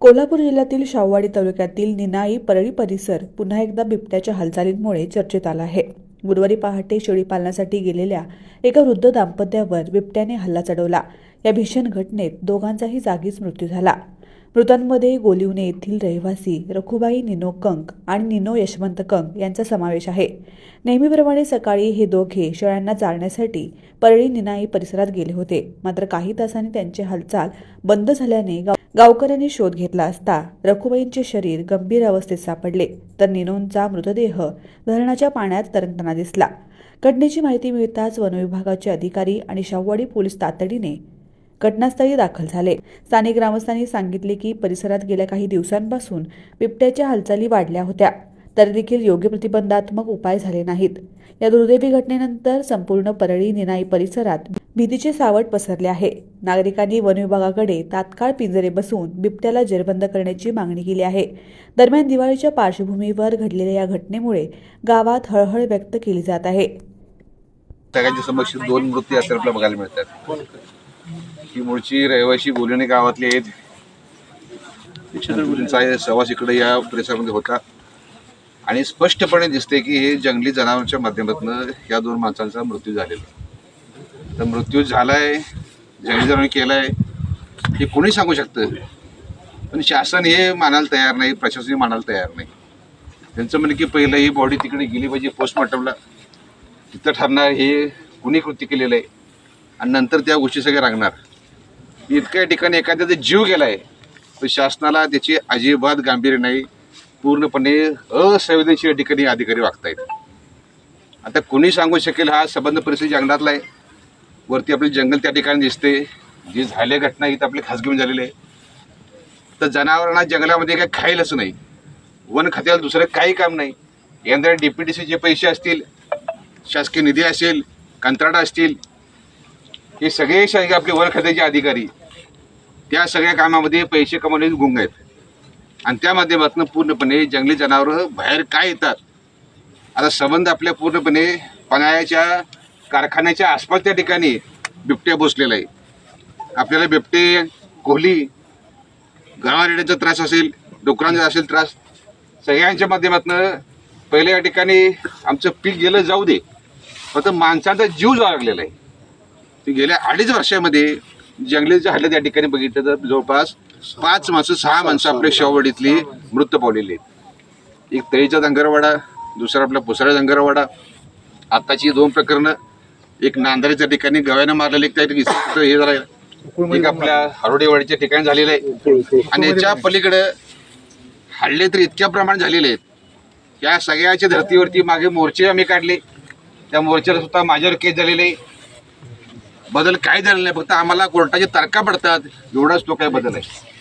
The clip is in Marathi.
कोल्हापूर जिल्ह्यातील शाहूवाडी तालुक्यातील निनाई परळी परिसर पुन्हा एकदा बिबट्याच्या हालचालींमुळे चर्चेत आला आहे. गुरुवारी पहाटे शेळी पालनासाठी गेलेल्या एका वृद्ध दाम्पत्यावर बिबट्याने हल्ला चढवला. या भीषण घटनेत दोघांचाही जागीच मृत्यू झाला. मृतांमध्ये गोलिवणे येथील रहिवासी रखुबाई निनो कंक आणि निनो यशवंत कंक यांचा समावेश आहे. नेहमीप्रमाणे सकाळी हे दोघे शेळ्यांना चालण्यासाठी परळी निनाई परिसरात गेले होते. मात्र काही तासांनी त्यांची हालचाल बंद झाल्याने गावकऱ्यांनी शोध घेतला असता रखुबाईंचे शरीर गंभीर अवस्थेत सापडले. तर निनोंचा मृतदेह धरणाच्या पाण्यात तरंगताना दिसला. घटनेची माहिती मिळताच वनविभागाचे अधिकारी आणि शाहूवाडी पोलीस तातडीने घटनास्थळी दाखल झाले. स्थानिक ग्रामस्थांनी सांगितले की परिसरात गेल्या काही दिवसांपासून बिबट्याच्या हालचाली वाढल्या होत्या. तरी देखील योग्य प्रतिबंधात्मक उपाय झाले नाहीत. या दुर्दैवी घटनेनंतर संपूर्ण परळी निनाई परिसरात भीतीचे सावट पसरले आहे. नागरिकांनी वन विभागाकडे तात्काळ पिंजरे बसून बिबट्याला जेरबंद करण्याची मागणी केली आहे. दरम्यान दिवाळीच्या पार्श्वभूमीवर घडलेल्या या घटनेमुळे गावात हळहळ व्यक्त केली जात आहे. सगळ्यांच्या समक्ष दोन मृत्यू आपल्याला बघायला मिळतात. ही मूळची रहिवाशी बोलणे गावातली आहेत. त्यांचा सहवास इकडे या परिसरामध्ये होता. आणि स्पष्टपणे दिसते की हे जंगली जनावरांच्या माध्यमातून या दोन माणसांचा मृत्यू झालेला तर मृत्यू झालाय जंगली जनावरांनी केलाय हे कोणी सांगू शकतं. पण शासन हे मानायला तयार नाही प्रशासन हे मानायला तयार नाही. त्यांचं म्हणजे की पहिलं ही बॉडी तिकडे गेली पाहिजे पोस्टमॉर्टमला तिथं ठरणार हे कुणी कृती केलेलं आहे. आणि नंतर त्या गोष्टी सगळ्या रांगणार. इतक्या ठिकाणी एखाद्याचा जीव गेलाय तर शासनाला त्याची अजिबात गांभीर्य नाही. पूर्णपणे असंवेदनशील ठिकाणी अधिकारी वागतायत. आता कुणी सांगू शकेल हा संबंध परिस्थिती जंगलातला आहे. वरती आपले जंगल त्या ठिकाणी दिसते जी झाल्या घटना इथं आपले खासगी झालेले आहे. तर जनावरांना जंगलामध्ये काय खाईल असं नाही. वन खात्याला दुसरं काही काम नाही. यंदा डी पी टी सी जे पैसे असतील शासकीय निधी असेल कंत्राटा असतील हे सगळे शासकीय आपले वरखात्याचे अधिकारी त्या सगळ्या कामामध्ये पैसे कमवण्याचे गुंग आहेत. आणि त्या माध्यमातून पूर्णपणे जंगली जनावरं बाहेर काय येतात? आता संबंध आपल्या पूर्णपणे पन्हाळ्याच्या कारखान्याच्या आसपास त्या ठिकाणी बिबट्या बसलेला आहे. आपल्याला बिबटे कोहली गावारेड्याचा त्रास असेल डुकरांचा असेल त्रास सगळ्यांच्या माध्यमातून पहिल्या या ठिकाणी आमचं पीक गेलं जाऊ दे. फक्त माणसांचा जीव जावा लागलेला आहे. ते गेल्या अडीच वर्षामध्ये जंगलीच्या हल्ल्यात या ठिकाणी बघितलं तर जवळपास पाच माणसं सहा माणसं आपल्या शिवावडीतली मृत पावलेली आहेत. एक तळीचा दंगरवाडा दुसरा आपला पुसरा दंगरवाडा आत्ताची दोन प्रकरणं एक नांदरेच्या ठिकाणी गव्यानं मारलेलं एक त्या हे झालं एक आपल्या हरोडेवाडीच्या ठिकाणी झालेलं आहे. आणि याच्या पलीकडे हल्ले तर इतक्या प्रमाणात झालेले आहेत. या सगळ्याच्या धर्तीवरती मागे मोर्चे आम्ही काढले. त्या मोर्चाला सुद्धा माझ्यावर केस झालेले. आहे. बदल काय झालेला नाही फक्त आम्हाला कोर्टाचे तारखा पडतात. एवढाच तो काय बदल आहे.